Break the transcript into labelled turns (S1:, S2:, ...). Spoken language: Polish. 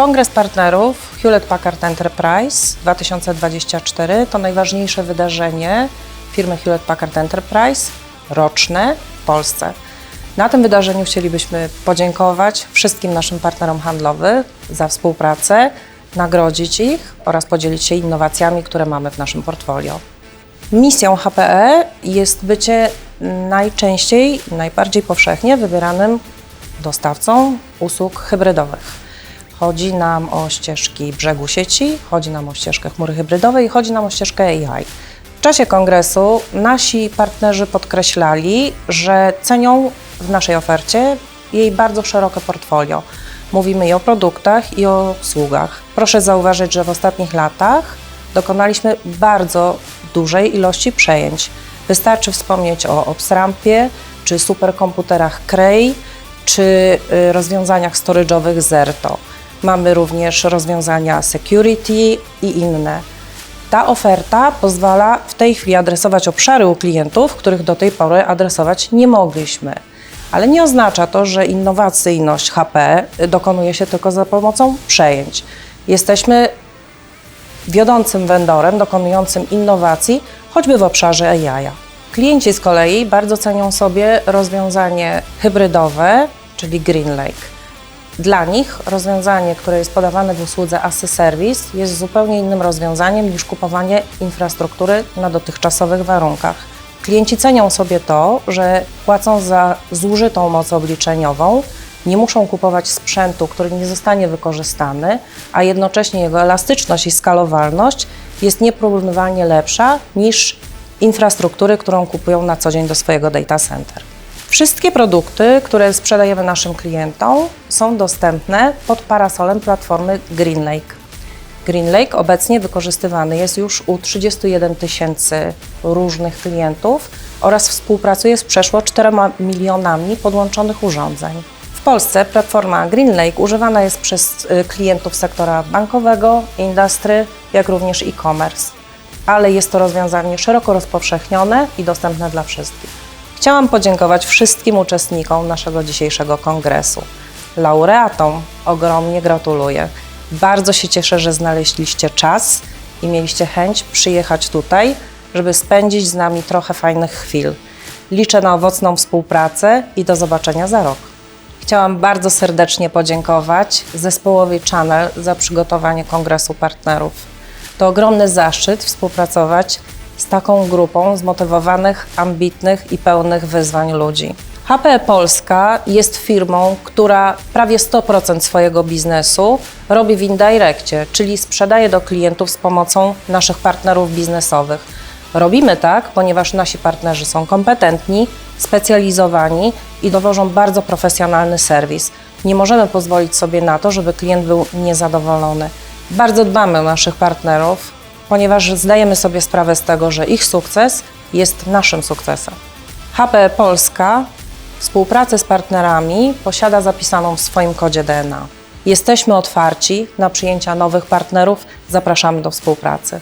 S1: Kongres Partnerów Hewlett Packard Enterprise 2024 to najważniejsze wydarzenie firmy Hewlett Packard Enterprise roczne w Polsce. Na tym wydarzeniu chcielibyśmy podziękować wszystkim naszym partnerom handlowym za współpracę, nagrodzić ich oraz podzielić się innowacjami, które mamy w naszym portfolio. Misją HPE jest bycie najczęściej, najbardziej powszechnie wybieranym dostawcą usług hybrydowych. Chodzi nam o ścieżki brzegu sieci, chodzi nam o ścieżkę chmury hybrydowej i chodzi nam o ścieżkę AI. W czasie kongresu nasi partnerzy podkreślali, że cenią w naszej ofercie jej bardzo szerokie portfolio. Mówimy i o produktach, i o usługach. Proszę zauważyć, że w ostatnich latach dokonaliśmy bardzo dużej ilości przejęć. Wystarczy wspomnieć o OpsRampie, czy superkomputerach Cray, czy y, rozwiązaniach storage'owych Zerto. Mamy również rozwiązania security i inne. Ta oferta pozwala w tej chwili adresować obszary u klientów, których do tej pory adresować nie mogliśmy. Ale nie oznacza to, że innowacyjność HP dokonuje się tylko za pomocą przejęć. Jesteśmy wiodącym vendorem dokonującym innowacji, choćby w obszarze AI. Klienci z kolei bardzo cenią sobie rozwiązanie hybrydowe, czyli GreenLake. Dla nich rozwiązanie, które jest podawane w usłudze as a Service jest zupełnie innym rozwiązaniem niż kupowanie infrastruktury na dotychczasowych warunkach. Klienci cenią sobie to, że płacą za zużytą moc obliczeniową, nie muszą kupować sprzętu, który nie zostanie wykorzystany, a jednocześnie jego elastyczność i skalowalność jest nieporównywalnie lepsza niż infrastruktury, którą kupują na co dzień do swojego data center. Wszystkie produkty, które sprzedajemy naszym klientom, są dostępne pod parasolem platformy GreenLake. GreenLake obecnie wykorzystywany jest już u 31 tysięcy różnych klientów oraz współpracuje z przeszło 4 milionami podłączonych urządzeń. W Polsce platforma GreenLake używana jest przez y, klientów sektora bankowego, industry, jak również e-commerce, ale jest to rozwiązanie szeroko rozpowszechnione i dostępne dla wszystkich. Chciałam podziękować wszystkim uczestnikom naszego dzisiejszego kongresu. Laureatom ogromnie gratuluję. Bardzo się cieszę, że znaleźliście czas i mieliście chęć przyjechać tutaj, żeby spędzić z nami trochę fajnych chwil. Liczę na owocną współpracę i do zobaczenia za rok. Chciałam bardzo serdecznie podziękować zespołowi Channel za przygotowanie Kongresu Partnerów. To ogromny zaszczyt współpracować z taką grupą zmotywowanych, ambitnych i pełnych wyzwań ludzi. HP Polska jest firmą, która prawie 100% swojego biznesu robi w indirekcie, czyli sprzedaje do klientów z pomocą naszych partnerów biznesowych. Robimy tak, ponieważ nasi partnerzy są kompetentni, specjalizowani i dowożą bardzo profesjonalny serwis. Nie możemy pozwolić sobie na to, żeby klient był niezadowolony. Bardzo dbamy o naszych partnerów, ponieważ zdajemy sobie sprawę z tego, że ich sukces jest naszym sukcesem. HP Polska współpracę z partnerami posiada zapisaną w swoim kodzie DNA. Jesteśmy otwarci na przyjęcia nowych partnerów, zapraszamy do współpracy.